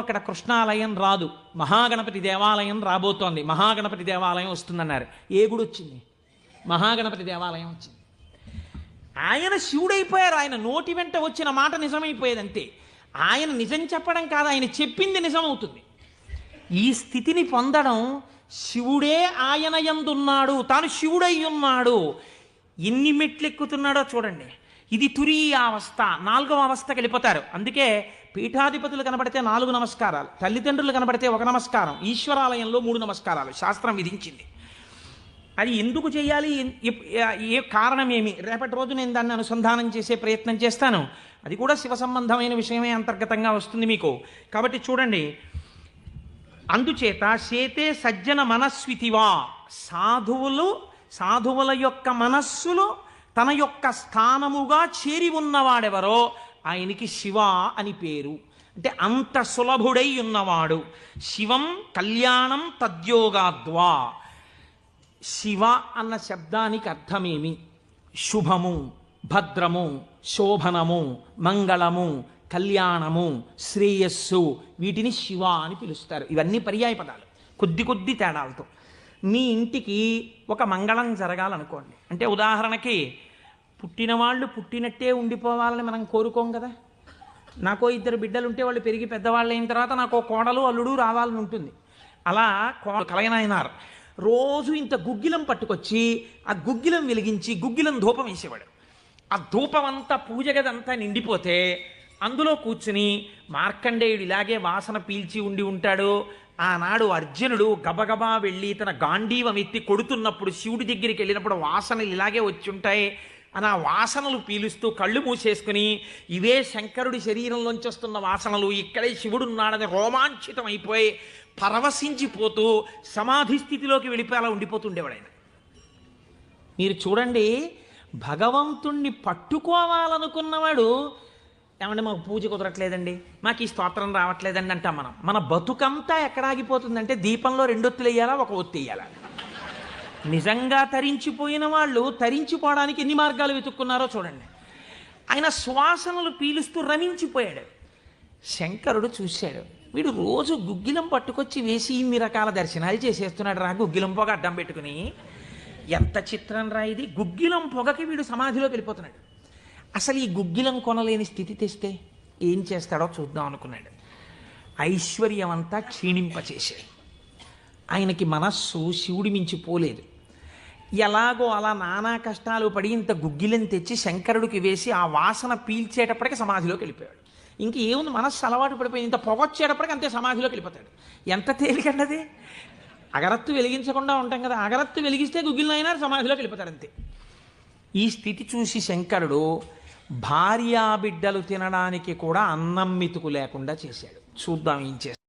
అక్కడ కృష్ణాలయం రాదు. మహాగణపతి దేవాలయం రాబోతోంది. మహాగణపతి దేవాలయం వస్తుందన్నారు. ఏ గుడి వచ్చింది? మహాగణపతి దేవాలయం వచ్చింది. ఆయన శివుడైపోయారు. ఆయన నోటి వెంట వచ్చిన మాట నిజమైపోయేది అంతే ఆయన నిజం చెప్పడం కాదు ఆయన చెప్పింది నిజమవుతుంది. ఈ స్థితిని పొందడం శివుడే ఆయన ఎందున్నాడు తాను శివుడై ఉన్నాడు ఎన్ని మెట్లు ఎక్కుతున్నాడో చూడండి. ఇది తురీయ అవస్థ నాలుగవ అవస్థకి వెళ్ళిపోతారు. అందుకే పీఠాధిపతులు కనబడితే నాలుగు నమస్కారాలు తల్లిదండ్రులు కనబడితే ఒక నమస్కారం ఈశ్వరాలయంలో మూడు నమస్కారాలు శాస్త్రం విధించింది. అది ఎందుకు చేయాలి? ఏ కారణం ఏమి రేపటి రోజు నేను దాన్ని అనుసంధానం చేసే ప్రయత్నం చేస్తాను. అది కూడా శివ సంబంధమైన విషయమే అంతర్గతంగా వస్తుంది మీకు. కాబట్టి చూడండి. అందుచేత శేతే సజ్జన మనస్వితివా. సాధువులు సాధువుల యొక్క మనస్సులో తన యొక్క స్థానముగా చేరి ఉన్నవాడెవరో ఆయనకి శివ అని పేరు. అంటే అంత సులభుడై ఉన్నవాడు. శివం కళ్యాణం తద్యోగాద్వా. శివ అన్న శబ్దానికి అర్థమేమి? శుభము భద్రము శోభనము మంగళము కళ్యాణము శ్రేయస్సు వీటిని శివ అని పిలుస్తారు. ఇవన్నీ పర్యాయ పదాలు కొద్ది కొద్ది తేడాలతో. మీ ఇంటికి ఒక మంగళం జరగాలనుకోండి. అంటే ఉదాహరణకి పుట్టినవాళ్ళు పుట్టినట్టే ఉండిపోవాలని మనం కోరుకోం కదా? నాకో ఇద్దరు బిడ్డలు ఉంటే వాళ్ళు పెరిగి పెద్దవాళ్ళు అయిన తర్వాత నాకు కోడలు అల్లుడు రావాలని ఉంటుంది. అలా కో కలయనాయనారు. రోజు ఇంత గుగ్గిలం పట్టుకొచ్చి ఆ గుగ్గిలం వెలిగించి గుగ్గిలం ధూపం వేసేవాడు. ఆ ధూపం అంతా పూజ గదంతా నిండిపోతే అందులో కూర్చుని మార్కండేయుడు ఇలాగే వాసన పీల్చి ఉండి ఉంటాడు. ఆనాడు అర్జునుడు గబగబా వెళ్ళి తన గాంధీవం ఎత్తి కొడుతున్నప్పుడు శివుడి దగ్గరికి వెళ్ళినప్పుడు వాసనలు ఇలాగే వచ్చి ఉంటాయి. అని ఆ వాసనలు పీలుస్తూ కళ్ళు మూసేసుకుని ఇవే శంకరుడి శరీరంలోంచి వస్తున్న వాసనలు ఇక్కడే శివుడు ఉన్నాడని రోమాంచితం అయిపోయి పరవశించిపోతూ సమాధి స్థితిలోకి వెళ్ళిపోయి అలా ఉండిపోతుండేవాడు ఆయన మీరు చూడండి భగవంతుణ్ణి పట్టుకోవాలనుకున్నవాడు ఏమంటే మాకు పూజ కుదరట్లేదండి మాకు ఈ స్తోత్రం రావట్లేదండి అంటాం మనం. మన బతుకంతా ఎక్కడ ఆగిపోతుందంటే దీపంలో రెండొత్తులు వేయాలా ఒక ఒత్తి వేయాలా? నిజంగా తరించిపోయిన వాళ్ళు తరించిపోవడానికి ఎన్ని మార్గాలు వెతుక్కున్నారో చూడండి. ఆయన శ్వాసనలు పీలుస్తూ రమించిపోయాడు. శంకరుడు చూశాడు. వీడు రోజు గుగ్గిలం పట్టుకొచ్చి వేసి ఇన్ని రకాల దర్శనాలు చేసేస్తున్నాడు రా గుగ్గిలం పొగ అడ్డం పెట్టుకుని. ఎంత చిత్రం రా ఇది? గుగ్గిలం పొగకి వీడు సమాధిలోకి వెళ్ళిపోతున్నాడు. అసలు ఈ గుగ్గిలం కొనలేని స్థితి తెస్తే ఏం చేస్తాడో చూద్దాం అనుకున్నాడు. ఐశ్వర్యం అంతా క్షీణింపచేశాడు ఆయనకి మనస్సు శివుడి మించి పోలేదు. ఎలాగో అలా నానా కష్టాలు పడి ఇంత గుగ్గిలని తెచ్చి శంకరుడికి వేసి ఆ వాసన పీల్చేటప్పటికి సమాధిలోకి వెళ్ళిపోయాడు. ఇంక ఏముంది మనస్సు అలవాటు పడిపోయి ఇంత పొగొచ్చేటప్పటికి అంతే సమాధిలోకి వెళ్ళిపోతాడు. ఎంత తేలికండది అగరత్తు వెలిగించకుండా ఉంటాం కదా. అగరత్తు వెలిగిస్తే గుగ్గిలైనా సమాధిలోకి వెళ్ళిపోతాడు అంతే. ఈ స్థితి చూసి శంకరుడు భార్యా బిడ్డలు తినడానికి కూడా అన్నం మితుకు లేకుండా చేశాడు. చూద్దాం ఏం చేస్తాడు.